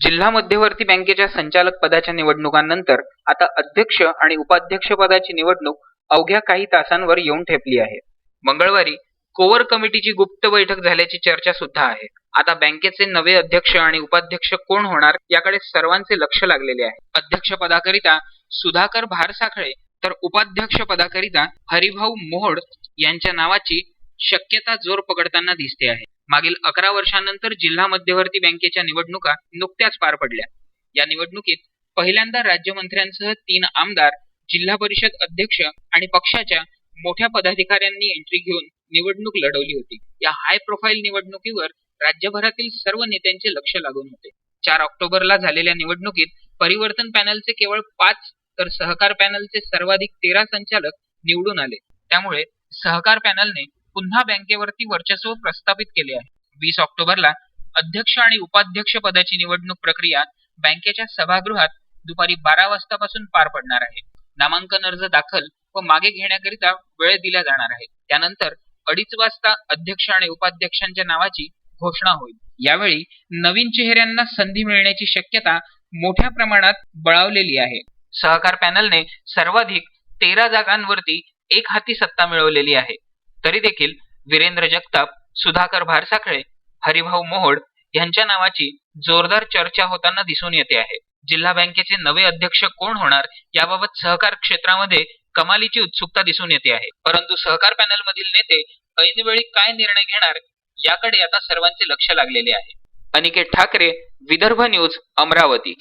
जिल्हा मध्यवर्ती बँकेच्या संचालक पदाच्या निवडणुकांनंतर आता अध्यक्ष आणि उपाध्यक्ष पदाची निवडणूक अवघ्या काही तासांवर येऊन ठेपली आहे. मंगळवारी कोअर कमिटीची गुप्त बैठक झाल्याची चर्चा सुद्धा आहे. आता बँकेचे नवे अध्यक्ष आणि उपाध्यक्ष कोण होणार याकडे सर्वांचे लक्ष लागलेले आहे. अध्यक्ष पदाकरिता सुधाकर भारसाखळे तर उपाध्यक्ष पदाकरिता हरिभाऊ मोहोड यांच्या नावाची शक्यता जोर पकडताना दिसते आहे. मागील अकरा वर्षांनंतर जिल्हा मध्यवर्ती बँकेच्या निवडणुका नुकत्याच पार पडल्या. या निवडणुकीत पहिल्यांदा राज्यमंत्र्यांसह तीन आमदार जिल्हा परिषद अध्यक्ष आणि पक्षाच्या मोठ्या पदाधिकाऱ्यांनी एंट्री घेऊन निवडणूक लढवली होती. या हाय प्रोफाईल निवडणुकीवर राज्यभरातील सर्व नेत्यांचे लक्ष लागून होते. चार ऑक्टोबरला झालेल्या निवडणुकीत परिवर्तन पॅनलचे केवळ पाच तर सहकार पॅनलचे सर्वाधिक तेरा संचालक निवडून आले. त्यामुळे सहकार पॅनलने पुन्हा बँकेवरती वर्चस्व प्रस्थापित केले आहे. वीस ऑक्टोबरला अध्यक्ष आणि उपाध्यक्ष पदाची निवडणूक प्रक्रिया बँकेच्या सभागृहात दुपारी बारा वाजतापासून पार पडणार आहे. नामांकन अर्ज दाखल व मागे घेण्याकरिता वेळ दिला जाणार आहे. त्यानंतर अडीच वाजता अध्यक्ष आणि उपाध्यक्षांच्या नावाची घोषणा होईल. यावेळी नवीन चेहऱ्यांना संधी मिळण्याची शक्यता मोठ्या प्रमाणात बळावलेली आहे. सहकार पॅनलने सर्वाधिक तेरा जागांवरती एक हाती सत्ता मिळवलेली आहे. तरी देखील वीरेंद्र जगताप सुधाकर भारसाखळे हरिभाऊ मोहोड यांच्या नावाची जोरदार चर्चा होताना दिसून येते आहे. जिल्हा बँकेचे नवे अध्यक्ष कोण होणार याबाबत सहकार क्षेत्रामध्ये कमालीची उत्सुकता दिसून येते आहे. परंतु सहकार पॅनल मधील नेते ऐनवेळी काय निर्णय घेणार याकडे आता सर्वांचे लक्ष लागलेले आहे. अनिकेत ठाकरे विदर्भ न्यूज अमरावती.